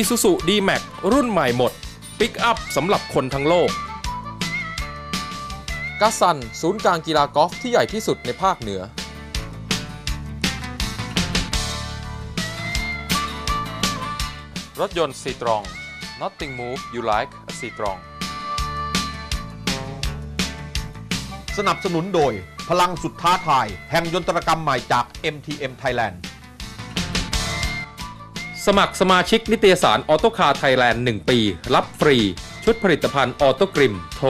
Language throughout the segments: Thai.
Isuzu D-Max รุ่นใหม่หมด ปิกอัพสำหรับคนทั้งโลกกัสซัน ศูนย์กลางกีฬากอล์ฟที่ใหญ่ที่สุดในภาคเหนือ รถยนต์ซีตรอง Nothing move you like a Citroen สนับสนุนโดยพลังสุดท้าทาย แห่งยนตรกรรมใหม่จาก MTM Thailand สมัครสมาชิกนิตยสารออโตคาร์ไทยแลนด์ 1 ปี รับฟรี ชุดผลิตภัณฑ์ออโตกริม โทร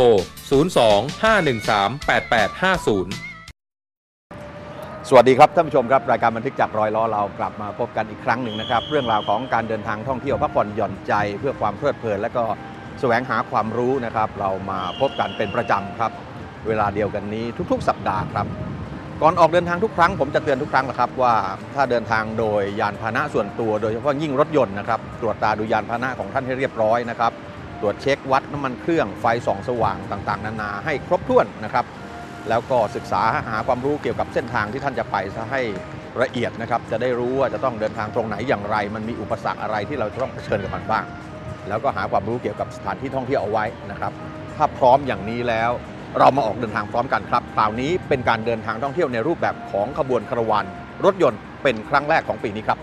02-513-8850 สวัสดีครับท่านผู้ชมครับ รายการบันทึกจากรอยล้อเรากลับมาพบกันอีกครั้งหนึ่งนะครับ เรื่องราวของการเดินทางท่องเที่ยวพักผ่อนหย่อนใจเพื่อความเพลิดเพลิน และก็แสวงหาความรู้นะครับ เรามาพบกันเป็นประจำครับ เวลาเดียวกันนี้ทุก ๆ สัปดาห์ครับ ก่อนออกเดินทางทุกครั้งผมจะเตือนทุกครั้งนะครับว่าถ้าเดินทางโดยยานพาหนะส่วนตัว โดยเฉพาะยิ่งรถยนต์นะครับตรวจตาดูยานพาหนะของท่านให้เรียบร้อยนะครับตรวจเช็ควัดน้ำมันเครื่องไฟส่องสว่างต่างๆ นานาให้ครบถ้วนนะครับ แล้วก็ศึกษาหาความรู้เกี่ยวกับเส้นทางที่ท่านจะไปซะให้ละเอียดนะครับจะได้รู้ว่าจะต้องเดินทางตรงไหนอย่างไร มันมีอุปสรรคอะไรที่เราจะต้องเผชิญกับมันบ้าง แล้วก็หาความรู้เกี่ยวกับสถานที่ท่องเที่ยวเอาไว้นะครับถ้าพร้อมอย่างนี้แล้ว เรามาออกเดินทางพร้อมกันครับ คราวนี้เป็นการเดินทางท่องเที่ยวในรูปแบบของขบวนคาราวานรถยนต์เป็นครั้งแรกของปีนี้ครับ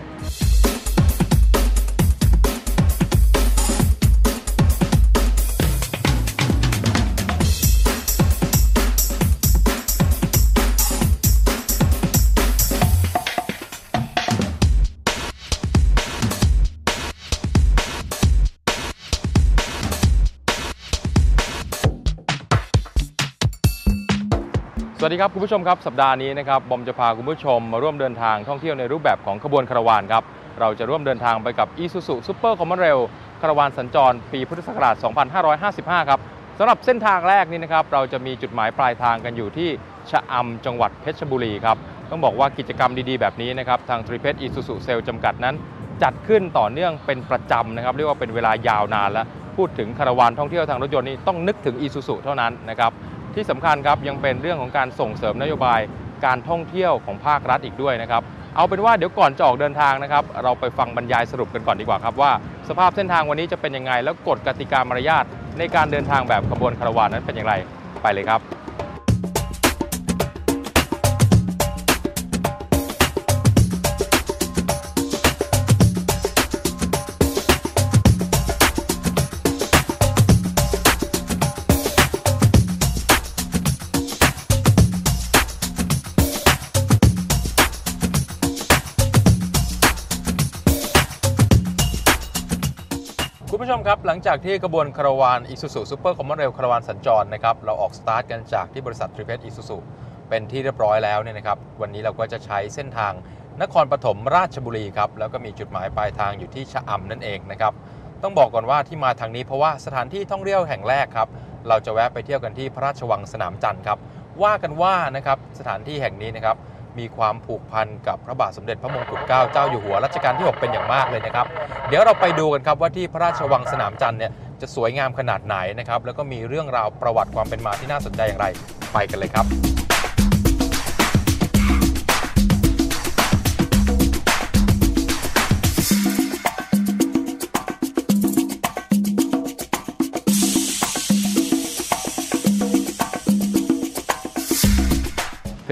วัสดีครับคุณผู้ชมครับสัปดาห์นี้นะครับบอมจะพาคุณผู้ชมมาร่วมเดินทางท่องเที่ยวในรูปแบบของขบวนคาราวานครับเราจะร่วมเดินทางไปกับ Isuzu Super Common Rail คาราวานสัญจรปีพุทธศักราช 2555 ครับสำหรับเส้นทางแรกนี้นะครับเราจะมีจุดหมายปลายทางกันอยู่ที่ชะอำจังหวัดเพชรบุรีครับต้องบอกว่ากิจกรรมดีๆ แบบนี้นะครับทางทริเพชร Isuzu Sale จำกัดนั้น จัดขึ้นต่อเนื่องเป็นประจำนะครับเรียกว่าเป็นเวลายาวนานแล้วพูดถึงคาราวานท่องเที่ยวทางรถยนต์นี้ต้องนึกถึง Isuzu เท่านั้นนะครับ ที่สำคัญครับยังเป็นเรื่องของการส่งเสริมนโยบายการท่องเที่ยวของภาครัฐอีกด้วยนะครับเอาเป็นว่าเดี๋ยวก่อนจะออกเดินทางนะครับ เราไปฟังบรรยายสรุปกันก่อนดีกว่าครับว่า สภาพเส้นทางวันนี้จะเป็นยังไง แล้วกฎกติกามารยาทในการเดินทางแบบขบวนคาราวานนั้นเป็นอย่างไรไปเลยครับ จากที่กระบวนคาราวานอิซูซูซูเปอร์คอมมอนเรลคาราวานสัญจรนะครับเราออกสตาร์ทกันจากที่บริษัททริเพสอิซูซูเป็นที่เรียบร้อยแล้วเนี่ยนะครับวันนี้เราก็จะใช้เส้นทางนครปฐมราชบุรีครับแล้วก็มีจุดหมายปลายทางอยู่ที่ชะอำนั่นเองนะครับต้องบอกก่อนว่าที่มาทางนี้เพราะว่าสถานที่ท่องเที่ยวแห่งแรกครับเราจะแวะไปเที่ยวกันที่พระราชวังสนามจันทร์ครับว่ากันว่านะครับสถานที่แห่งนี้นะครับ มีความผูกพันกับพระบาทสมเด็จพระมงกุฎเกล้าเจ้าอยู่หัวรัชกาลที่6เป็นอย่างมากเลยนะครับ เดี๋ยวเราไปดูกันครับว่าที่พระราชวังสนามจันทร์เนี่ยจะสวยงามขนาดไหนนะครับแล้วก็มีเรื่องราวประวัติความเป็นมาที่น่าสนใจอย่างไร ไปกันเลยครับ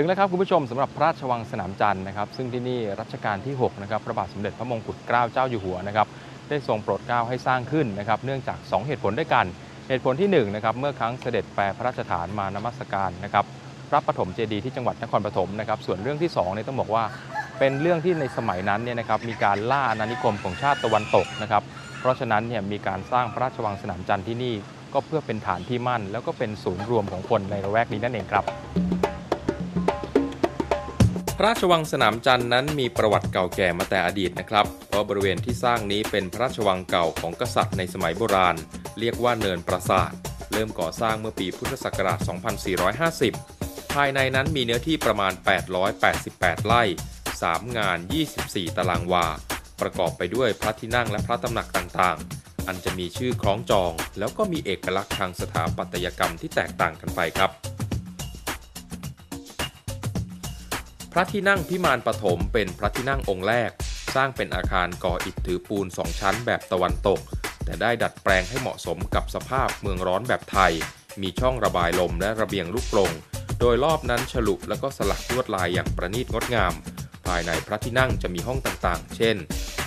ถึงแล้วครับคุณผู้ชมสำหรับพระราชวังสนามจันทร์นะครับ ซึ่งที่นี่รัชกาลที่6นะครับพระบาทสมเด็จพระมงกุฎเกล้าเจ้าอยู่หัวนะครับได้ทรงโปรดเกล้าให้สร้างขึ้นนะครับ เนื่องจาก 2 เหตุผลด้วยกัน เหตุผลที่1นะครับเมื่อครั้งเสด็จแปรพระราชฐานมานมัสการนะครับพระปฐมเจดีย์ที่จังหวัดนครปฐมนะครับ ส่วนเรื่องที่2เนี่ยต้องบอกว่าเป็นเรื่องที่ในสมัยนั้นเนี่ยนะครับมีการล่าอาณานิคมของชาติตะวันตกนะครับเพราะฉะนั้นเนี่ยมีการสร้างพระราชวังสนามจันทร์ที่นี่ ก็เพื่อเป็นฐานที่มั่น แล้วก็เป็นศูนย์รวมของคนในละแวกนี้นั่นเองครับ พระราชวังสนามจันทร์นั้นมีประวัติเก่าแก่มาแต่อดีตนะครับ เพราะบริเวณที่สร้างนี้เป็นพระราชวังเก่าของกษัตริย์ในสมัยโบราณ เรียกว่าเนินปราสาท เริ่มก่อสร้างเมื่อปีพุทธศักราช 2450 ภายในนั้นมีเนื้อที่ประมาณ 888 ไร่ 3 งาน 24 ตารางวา ประกอบไปด้วยพระที่นั่งและพระตำหนักต่างๆ อันจะมีชื่อคล้องจอง แล้วก็มีเอกลักษณ์ทางสถาปัตยกรรมที่แตกต่างกันไปครับ พระที่นั่งพิมานปฐมเป็นพระที่นั่งองค์แรก สร้างเป็นอาคารก่ออิฐถือปูน2ชั้นแบบตะวันตก แต่ได้ดัดแปลงให้เหมาะสมกับสภาพเมืองร้อนแบบไทย มีช่องระบายลมและระเบียงลูกกรงโดยรอบนั้นฉลุแล้วก็สลักลวดลายอย่างประณีตงดงาม ภายในพระที่นั่งจะมีห้องต่างๆ เช่น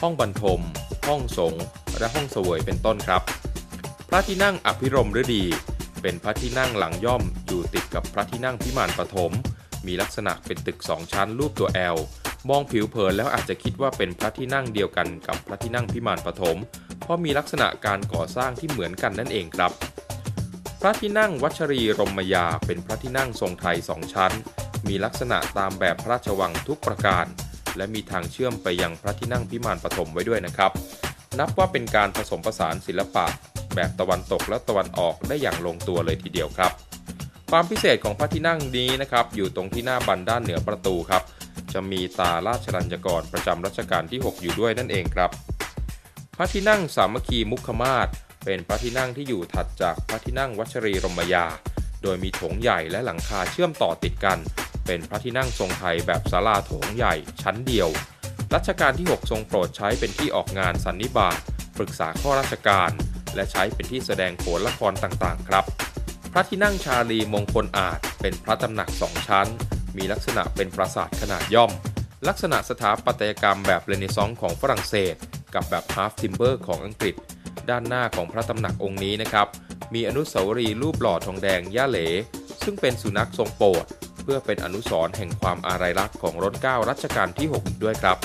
ห้องบรรทม ห้องสงฆ์และห้องเสวยเป็นต้นครับ พระที่นั่งอภิรมฤดี เป็นพระที่นั่งหลังย่อมอยู่ติดกับพระที่นั่งพิมานปฐม มีลักษณะเป็นตึกสองชั้นรูปตัวแอลมองผิวเผินแล้วอาจจะคิดว่าเป็นพระที่นั่งเดียวกันกับพระที่นั่งพิมานปฐม เพราะมีลักษณะการก่อสร้างที่เหมือนกันนั่นเองครับ พระที่นั่งวัชรีรมยาเป็นพระที่นั่งทรงไทยสองชั้น มีลักษณะตามแบบพระราชวังทุกประการ และมีทางเชื่อมไปยังพระที่นั่งพิมานปฐมไว้ด้วยนะครับ นับว่าเป็นการผสมผสานศิลปะ แบบตะวันตกและตะวันออกได้อย่างลงตัวเลยทีเดียวครับ ความพิเศษของพระที่นั่งนี้นะครับอยู่ตรงที่หน้าบันด้านเหนือประตูครับ จะมีตาราชลัญจกรประจำรัชกาลที่ 6 อยู่ด้วยนั่นเองครับ พระที่นั่งสามัคคีมุขมาศเป็นพระที่นั่งที่อยู่ถัดจากพระที่นั่งวัชรีรมยา โดยมีโถงใหญ่และหลังคาเชื่อมต่อติดกัน เป็นพระที่นั่งทรงไทยแบบศาลาโถงใหญ่ชั้นเดียว รัชกาลที่ 6 ทรงโปรดใช้เป็นที่ออกงานสันนิบาตปรึกษาข้อราชการ และใช้เป็นที่แสดงโขนละครต่างๆ ครับ ระที่นั่งชาลีมงคลอาจเป็นพระตำหนักสองชั้น มีลักษณะเป็นปราสาทขนาดย่อม ลักษณะสถาปัตยกรรมแบบเรเนซองส์ของฝรั่งเศส กับแบบฮาร์ฟทิมเบอร์ของอังกฤษ ด้านหน้าของพระตำหนักองค์นี้นะครับ มีอนุสาวรีย์รูปหล่อทองแดงย่าเหล ซึ่งเป็นสุนัขทรงโปรดเพื่อเป็นอนุสรณ์แห่งความอาลัยรักของรัชเก้ารัชกาลที่6อีกด้วยครับ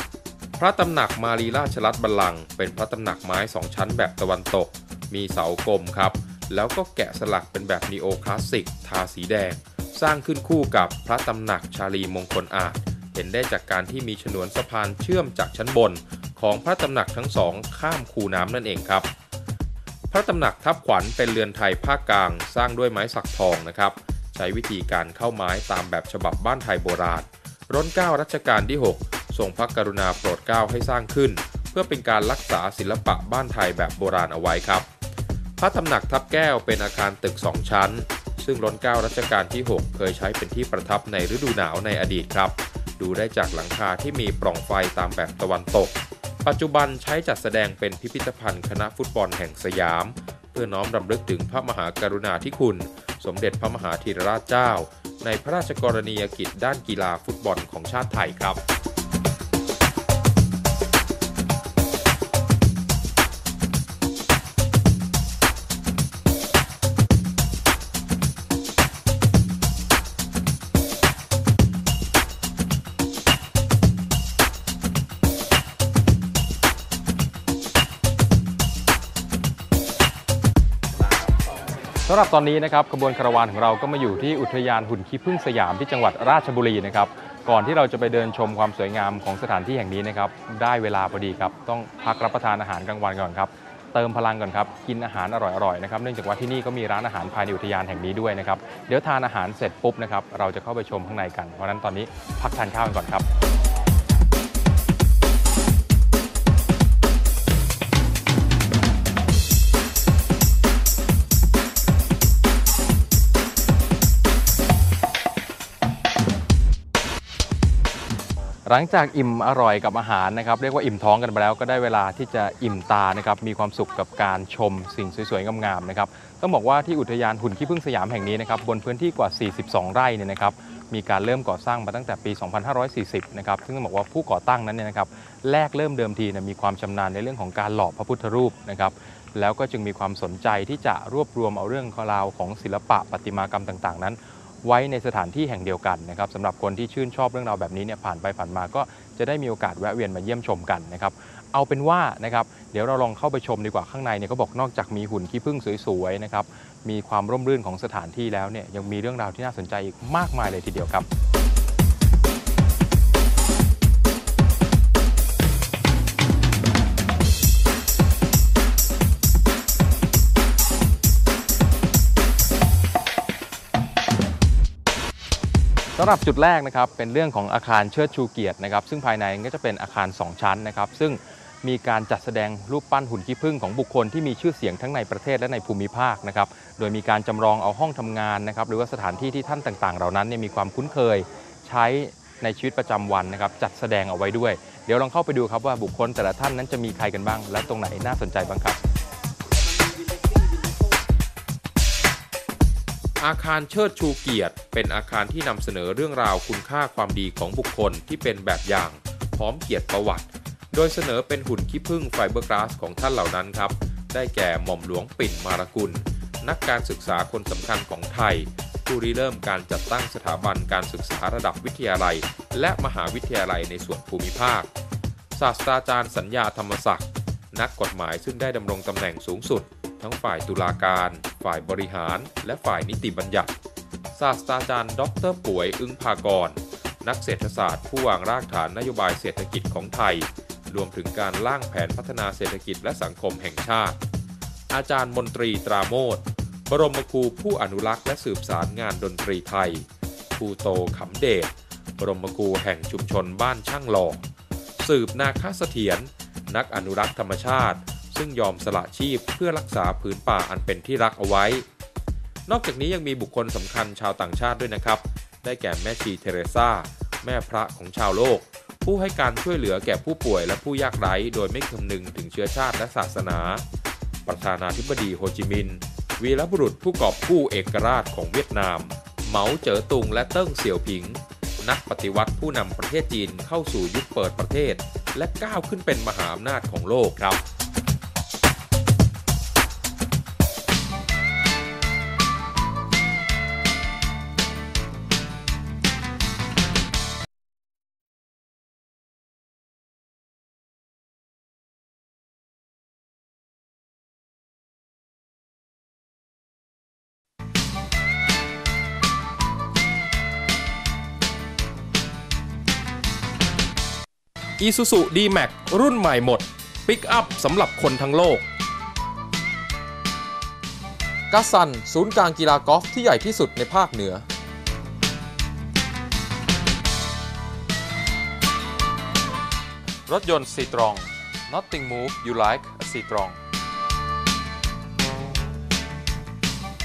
พระตำหนักมารีราชรัตบัลลังก์เป็นพระตำหนักไม้สองชั้นแบบตะวันตก มีเสากลมครับ แล้วก็แกะสลักเป็นแบบนีโอคลาสสิกทาสีแดง สร้างขึ้นคู่กับพระตำหนักชาลีมงคลอาจ เห็นได้จากการที่มีฉนวนสะพานเชื่อมจากชั้นบน ของพระตำหนักทั้งสองข้ามคูน้ำนั่นเองครับ พระตำหนักทับขวัญเป็นเรือนไทยภาคกลาง สร้างด้วยไม้สักทองนะครับ ใช้วิธีการเข้าไม้ตามแบบฉบับบ้านไทยโบราณร้นเก้ารัชกาลที่ 6 ทรงพระกรุณาโปรดเกล้าให้สร้างขึ้น เพื่อเป็นการรักษาศิลปะบ้านไทยแบบโบราณเอาไว้ครับ พระตำหนักทับแก้วเป็นอาคารตึก 2 ชั้น ซึ่งร้นเก้ารัชกาลที่ 6 เคยใช้เป็นที่ประทับในฤดูหนาวในอดีตครับ ดูได้จากหลังคาที่มีปล่องไฟตามแบบตะวันตก ปัจจุบันใช้จัดแสดงเป็นพิพิธภัณฑ์คณะฟุตบอลแห่งสยาม เพื่อน้อมรำลึกถึงพระมหากรุณาธิคุณ สมเด็จพระมหาธีรราชเจ้า ในพระราชกรณียกิจด้านกีฬาฟุตบอลของชาติไทยครับ หรับตอนนี้นะครับขบวนคาราวานของเราก็มาอยู่ที่อุทยานหุ่นขี้ผึ้งสยามที่จังหวัดราชบุรีนะครับก่อนที่เราจะไปเดินชมความสวยงามของสถานที่แห่งนี้นะครับได้เวลาพอดีครับต้องพักรับประทานอาหารกลางวันก่อนครับเติมพลังก่อนครับกินอาหารอร่อยๆนะครับเนื่องจากว่าที่นี่ก็มีร้านอาหารภายในอุทยานแห่งนี้ด้วยนะครับเดี๋ยวทานอาหารเสร็จปุ๊บนะครับเราจะเข้าไปชมข้างในกันเพราะฉะนั้นตอนนี้พักทานข้าวกันก่อนครับ หลังจากอิ่มอร่อยกับอาหารนะครับเรียกว่าอิ่มท้องกันไปแล้วก็ได้เวลาที่จะอิ่มตานะครับมีความสุขกับการชมสิ่งสวยๆงามๆนะครับต้องบอกว่าที่อุทยานหุ่นขี้ผึ้งสยามแห่งนี้นะครับบนพื้นที่กว่า 42 ไร่เนี่ยนะครับมีการเริ่มก่อสร้างมาตั้งแต่ปี 2540 นะครับ ซึ่งต้องบอกว่าผู้ก่อตั้งนั้นเนี่ยนะครับ แรกเริ่มเดิมทีเนี่ยมีความชำนาญในเรื่องของการหล่อพระพุทธรูปนะครับ แล้วก็จึงมีความสนใจที่จะรวบรวมเอาเรื่องราวของศิลปะประติมากรรมต่าง ๆ นั้น ไว้ในสถานที่แห่งเดียวกันนะครับสำหรับคนที่ชื่นชอบเรื่องราวแบบนี้เนี่ยผ่านไปผ่านมาก็จะได้มีโอกาสแวะเวียนมาเยี่ยมชมกันนะครับเอาเป็นว่านะครับเดี๋ยวเราลองเข้าไปชมดีกว่าข้างในเนี่ยเขาบอกนอกจากมีหุ่นขี้ผึ้งสวยๆนะครับมีความร่มรื่นของสถานที่แล้วเนี่ยยังมีเรื่องราวที่น่าสนใจอีกมากมายเลยทีเดียวครับ สำหรับจุดแรกนะครับเป็นเรื่องของอาคารเชิดชูเกียรตินะครับ ซึ่งภายในก็จะเป็นอาคาร 2 ชั้นนะครับ ซึ่งมีการจัดแสดงรูปปั้นหุ่นขี้ผึ้งของบุคคลที่มีชื่อเสียงทั้งในประเทศและในภูมิภาคนะครับ โดยมีการจำลองเอาห้องทำงานนะครับ หรือว่าสถานที่ที่ท่านต่างๆ เหล่านั้นเนี่ยมีความคุ้นเคยใช้ในชีวิตประจำวันนะครับ จัดแสดงเอาไว้ด้วย เดี๋ยวลองเข้าไปดูครับว่าบุคคลแต่ละท่านนั้นจะมีใครกันบ้าง และตรงไหนน่าสนใจบ้างครับ อาคารเชิดชูเกียรติ เป็นอาคารที่นำเสนอเรื่องราวคุณค่าความดีของบุคคลที่เป็นแบบอย่าง พร้อมเกียรติประวัติ โดยเสนอเป็นหุ่นขี้ผึ้งไฟเบอร์กลาสของท่านเหล่านั้นครับ ได้แก่หม่อมหลวงปิ่นมารกุล นักการศึกษาคนสำคัญของไทย ผู้ริเริ่มการจัดตั้งสถาบันการศึกษาระดับวิทยาลัย และมหาวิทยาลัยในส่วนภูมิภาค ศาสตราจารย์สัญญาธรรมศักดิ์นักกฎหมายซึ่งได้ดำรงตำแหน่งสูงสุด ทั้งฝ่ายตุลาการ ฝ่ายบริหาร และฝ่ายนิติบัญญัติ ศาสตราจารย์ดอกเตอรป่วยอึ้งภากร นักเศรษฐศาสตร์ผู้วางรากฐานนโยบายเศรษฐกิจของไทย รวมถึงการร่างแผนพัฒนาเศรษฐกิจและสังคมแห่งชาติ อาจารย์มนตรีตราโมทบรมครูผู้อนุรักษ์และสืบสารงานดนตรีไทยครูโตขำเดชบรมครูแห่งชุมชนบ้านช่างหล่อสืบนาคเสถียรนักอนุรักษ์ธรรมชาติ ซึ่งยอมสละชีพเพื่อรักษาพื้นป่าอันเป็นที่รักเอาไว้ นอกจากนี้ยังมีบุคคลสำคัญชาวต่างชาติด้วยนะครับ ได้แก่แม่ชีเทเรซาแม่พระของชาวโลก ผู้ให้การช่วยเหลือแก่ผู้ป่วยและผู้ยากไร้ โดยไม่คำนึงถึงเชื้อชาติและศาสนา ประธานาธิบดีโฮจิมินห์วีรบุรุษผู้กอบกู้เอกราชของเวียดนาม เหมาเจ๋อตุงและเติ้งเสี่ยวผิง นักปฏิวัติผู้นำประเทศจีนเข้าสู่ยุคเปิดประเทศ และก้าวขึ้นเป็นมหาอำนาจของโลกครับ Isuzu D-Max รุ่นใหม่หมด ปิกอัพสำหรับคนทั้งโลกกัสซัน ศูนย์กลางกีฬากอล์ฟที่ใหญ่ที่สุดในภาคเหนือ รถยนต์ซีตรอง Nothing move you like a Citroen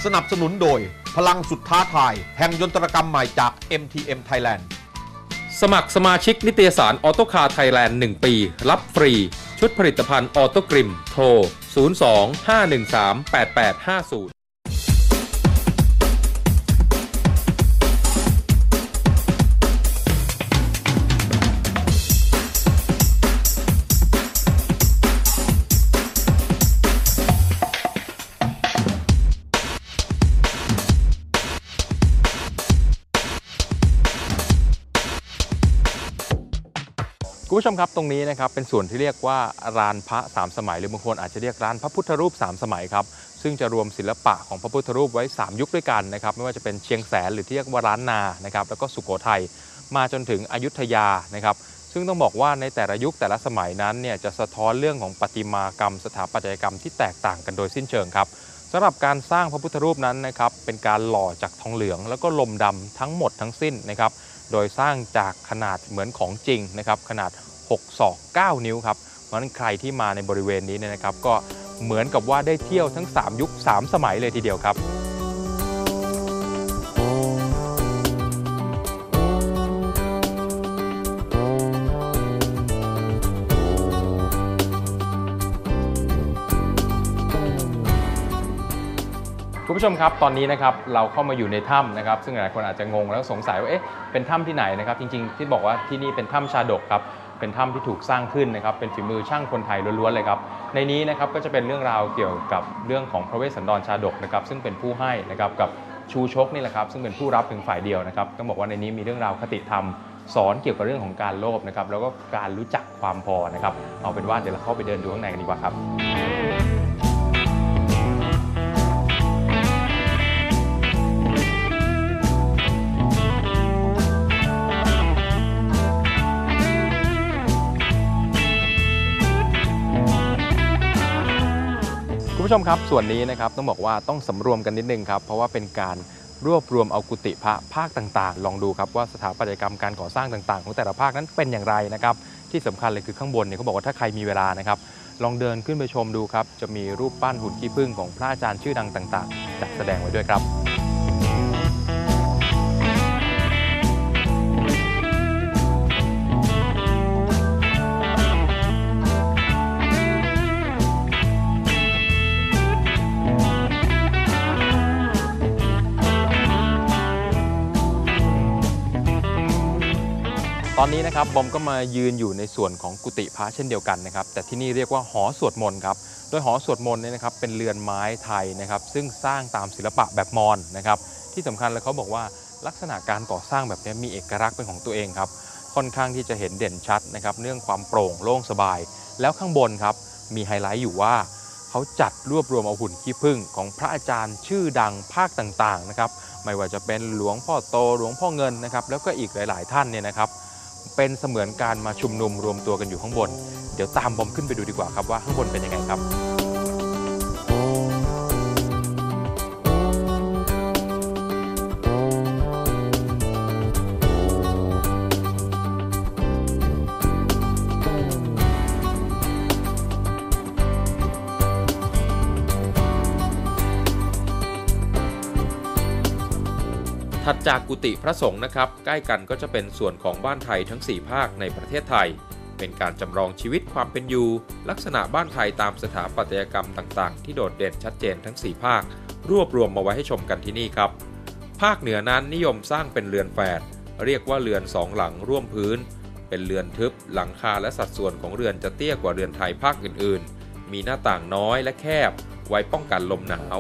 สนับสนุนโดยพลังสุดท้าทาย แห่งยนตรกรรมใหม่จาก MTM Thailand สมัครสมาชิกนิตยสารออโตคาไทยแลนด์ 1 ปี รับฟรี ชุดผลิตภัณฑ์ออโตกริม โทร 02-513-8850 คุณผู้ชมครับตรงนี้นะครับเป็นส่วนที่เรียกว่าร้านพระสามสมัยหรือบางคนอาจจะเรียกร้านพระพุทธรูปสามสมัยครับซึ่งจะรวมศิลปะของพระพุทธรูปไว้ 3 ยุคด้วยกันนะครับไม่ว่าจะเป็นเชียงแสนหรือที่เรียกว่าร้านนานะครับแล้วก็สุโขทัยมาจนถึงอยุธยานะครับซึ่งต้องบอกว่าในแต่ละยุคแต่ละสมัยนั้นเนี่ยจะสะท้อนเรื่องของประติมากรรม สถาปัตยกรรมที่แตกต่างกันโดยสิ้นเชิงครับสำหรับการสร้างพระพุทธรูปนั้นนะครับเป็นการหล่อจากทองเหลือง แล้วก็ลมดำทั้งหมดทั้งสิ้นนะครับ โดยสร้างจากขนาดเหมือนของจริงนะครับขนาด 6 ศอก 9 นิ้วครับเพราะนั้นใครที่มาในบริเวณนี้เนี่ยนะครับ ก็เหมือนกับว่าได้เที่ยวทั้ง 3 ยุค 3 สมัยเลยทีเดียวครับ ผู้ชมครับตอนนี้นะครับเราเข้ามาอยู่ในถ้ำนะครับ ซึ่งหลายคนอาจจะงงแล้วสงสัยว่าเอ๊ะเป็นถ้ำที่ไหนนะครับจริงๆ ที่บอกว่าที่นี่เป็นถ้ำชาดกครับเป็นถ้ำที่ถูกสร้างขึ้นนะครับเป็นฝีมือช่างคนไทยล้วนๆเลยครับในนี้นะครับก็จะเป็นเรื่องราวเกี่ยวกับเรื่องของพระเวสสันดรชาดกนะครับซึ่งเป็นผู้ให้นะครับกับชูชกนี่แหละครับซึ่งเป็นผู้รับเพียงฝ่ายเดียวนะครับต้องบอกว่าในนี้มีเรื่องราวคติธรรมสอนเกี่ยวกับเรื่องของการโลภนะครับแล้วก็การรู้จักความพอนะครับเอาเป็นว่าเดี๋ยวเราเข้าไปเดินดูข้างในกันดีกว่าครับ ผู้ชมครับส่วนนี้นะครับต้องบอกว่าต้องสำรวมกันนิดนึงครับ เพราะว่าเป็นการรวบรวมเอากุฏิพระภาคต่างๆ ลองดูครับว่าสถาปัตยกรรมการก่อสร้างต่างๆ ของแต่ละภาคนั้นเป็นอย่างไรนะครับที่สำคัญเลยคือข้างบนเนี่ยเขาบอกว่าถ้าใครมีเวลานะครับลองเดินขึ้นไปชมดูครับจะมีรูปปั้นหุ่นขี้ผึ้งของพระอาจารย์ชื่อดังต่าง ๆ จัดแสดงไว้ด้วยครับ อนนี้นะครับบอมก็มายืนอยู่ในส่วนของกุฏิพระเช่นเดียวกันนะครับ แต่ที่นี่เรียกว่าหอสวดมนต์ครับโดยหอสวดมนต์เนี่ยนะครับเป็นเรือนไม้ไทยนะครับ ซึ่งสร้างตามศิลปะแบบมอญนะครับ ที่สำคัญเลยเขาบอกว่าลักษณะการก่อสร้างแบบนี้มีเอกลักษณ์เป็นของตัวเองครับ ค่อนข้างที่จะเห็นเด่นชัดนะครับ เรื่องความโปร่งโล่งสบาย แล้วข้างบนครับมีไฮไลท์อยู่ว่าเขาจัดรวบรวมเอาหุ่นขี้ผึ้งของพระอาจารย์ชื่อดังภาคต่างๆนะครับ ไม่ว่าจะเป็นหลวงพ่อโตหลวงพ่อเงินนะครับ แล้วก็อีกหลาย ๆ ท่านเนี่ยนะครับ เป็นเสมือนการมาชุมนุมรวมตัวกันอยู่ข้างบน เดี๋ยวตามบอมขึ้นไปดูดีกว่าครับว่าข้างบนเป็นยังไงครับ ถัดจากกุฏิพระสงฆ์นะครับ ใกล้กันก็จะเป็นส่วนของบ้านไทยทั้ง 4 ภาคในประเทศไทย เป็นการจำลองชีวิตความเป็นอยู่ ลักษณะบ้านไทยตามสถาปัตยกรรมต่างๆ ที่โดดเด่นชัดเจนทั้ง 4 ภาค รวบรวมมาไว้ให้ชมกันที่นี่ครับ ภาคเหนือนั้นนิยมสร้างเป็นเรือนแฝดเรียกว่าเรือนสองหลังร่วมพื้น เป็นเรือนทึบ หลังคาและสัดส่วนของเรือนจะเตี้ยกว่าเรือนไทยภาคอื่นๆ มีหน้าต่างน้อยและแคบ ไว้ป้องกันลมหนาว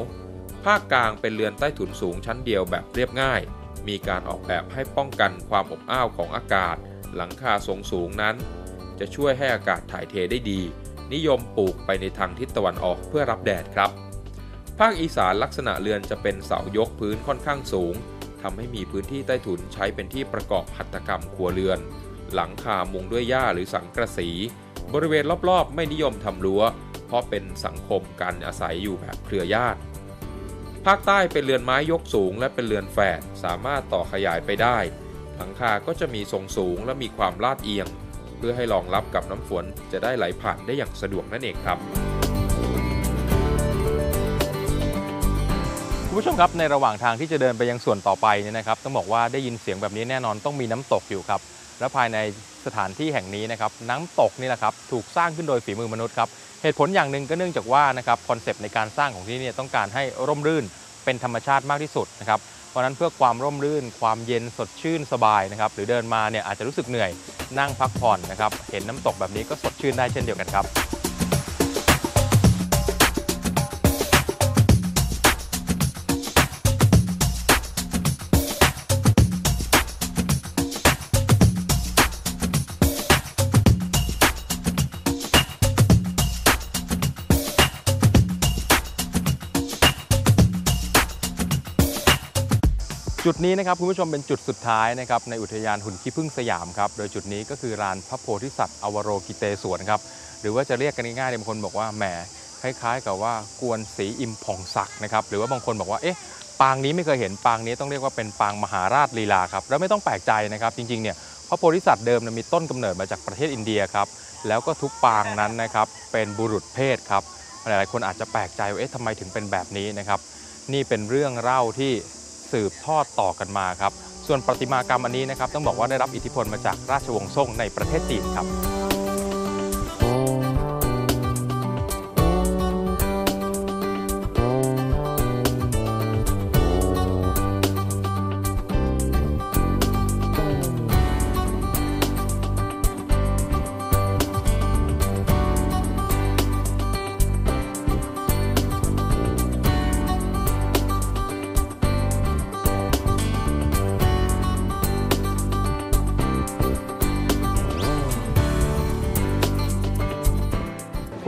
ภาคกลางเป็นเรือนใต้ถุนสูงชั้นเดียวแบบเรียบง่าย มีการออกแบบให้ป้องกันความอบอ้าวของอากาศ หลังคาทรงสูงนั้น จะช่วยให้อากาศถ่ายเทได้ดี นิยมปลูกไปในทางทิศตะวันออกเพื่อรับแดดครับ ภาคอีสานลักษณะเรือนจะเป็นเสายกพื้นค่อนข้างสูงทำให้มีพื้นที่ใต้ถุนใช้เป็นที่ประกอบหัตถกรรมครัวเรือน หลังคามุงด้วยหญ้าหรือสังกระสี บริเวณรอบๆ ไม่นิยมทำรั้ว เพราะเป็นสังคมการอาศัยอยู่แบบเครือญาติ ภาคใต้เป็นเรือนไม้ยกสูงและเป็นเรือนแฝดสามารถต่อขยายไปได้ หลังคาก็จะมีทรงสูงและมีความลาดเอียง เพื่อให้รองรับกับน้ำฝนจะได้ไหลผ่านได้อย่างสะดวกนั่นเองครับคุณผู้ชมครับในระหว่างทางที่จะเดินไปยังส่วนต่อไปเนี่ยนะครับ ต้องบอกว่าได้ยินเสียงแบบนี้แน่นอนต้องมีน้ำตกอยู่ครับ และภายในสถานที่แห่งนี้นะครับน้ำตกนี่แหละครับถูกสร้างขึ้นโดยฝีมือมนุษย์ครับเหตุผลอย่างหนึ่งก็เนื่องจากว่านะครับคอนเซปต์ในการสร้างของที่นี่ต้องการให้ร่มรื่นเป็นธรรมชาติมากที่สุดนะครับเพราะนั้นเพื่อความร่มรื่น ความเย็นสดชื่นสบายนะครับหรือเดินมาเนี่ยอาจจะรู้สึกเหนื่อยนั่งพักผ่อนนะครับเห็นน้ำตกแบบนี้ก็สดชื่นได้เช่นเดียวกันครับ จุดนี้นะครับคุณผู้ชมเป็นจุดสุดท้ายนะครับในอุทยานหุ่นขี้ผึ้งสยามครับโดยจุดนี้ก็คือลานพระโพธิสัตว์อวโรกิเตศวรครับหรือว่าจะเรียกกันง่ายๆบางคนบอกว่าแหมคล้ายๆ กับว่ากวนสีอิมผ่องศักดิ์นะครับหรือว่าบางคนบอกว่าเอ๊ะปางนี้ไม่เคยเห็นปางนี้ต้องเรียกว่าเป็นปางมหาราชลีลาครับแล้วไม่ต้องแปลกใจนะครับจริงๆเนี่ยพระโพธิสัตว์เดิมมีต้นกำเนิดมาจากประเทศอินเดียครับแล้วก็ทุกปางนั้นนะครับเป็นบุรุษเพศครับหลายๆคนอาจจะแปลกใจว่าเอ๊ะทำไมถึงเป็นแบบนี้นะครับนี่เป็นเรื่องเล่าที่ สืบทอดต่อกันมาครับ ส่วนประติมากรรมอันนี้นะครับต้องบอกว่าได้รับอิทธิพลมาจากราชวงศ์ซ่งในประเทศจีนครับ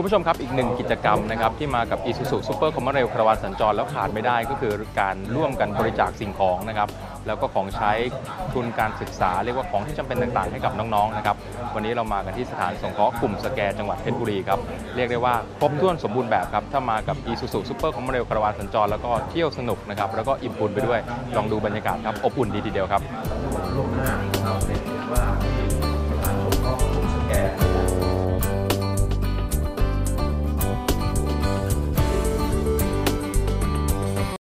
คุณผู้ชมครับ อีกหนึ่งกิจกรรมนะครับที่มากับ Isuzu Super c o m m o r a i l คาราวานสัญจรแล้วขาดไม่ได้ก็คือการร่วมกันบริจาคสิ่งของนะครับแล้วก็ของใช้ทุนการศึกษา เรียกว่าของที่จำเป็นต่างๆ ให้กับน้องๆนะครับวันนี้เรามากันที่สถานสงเคราะห์กลุ่มสแกจังหวัดเพชรบุรีครับเรียกได้ว่าครบถ้วนสมบูรณ์แบบครับถ้ามากับ Isuzu Super c o m m o r a i l คาราวานสัญจรแล้วก็เที่ยวสนุกนะครับแล้วก็อิ่มบุญไปด้วยลองดูบรรยากาศครับอบอุ่นดีทีเดียวครับ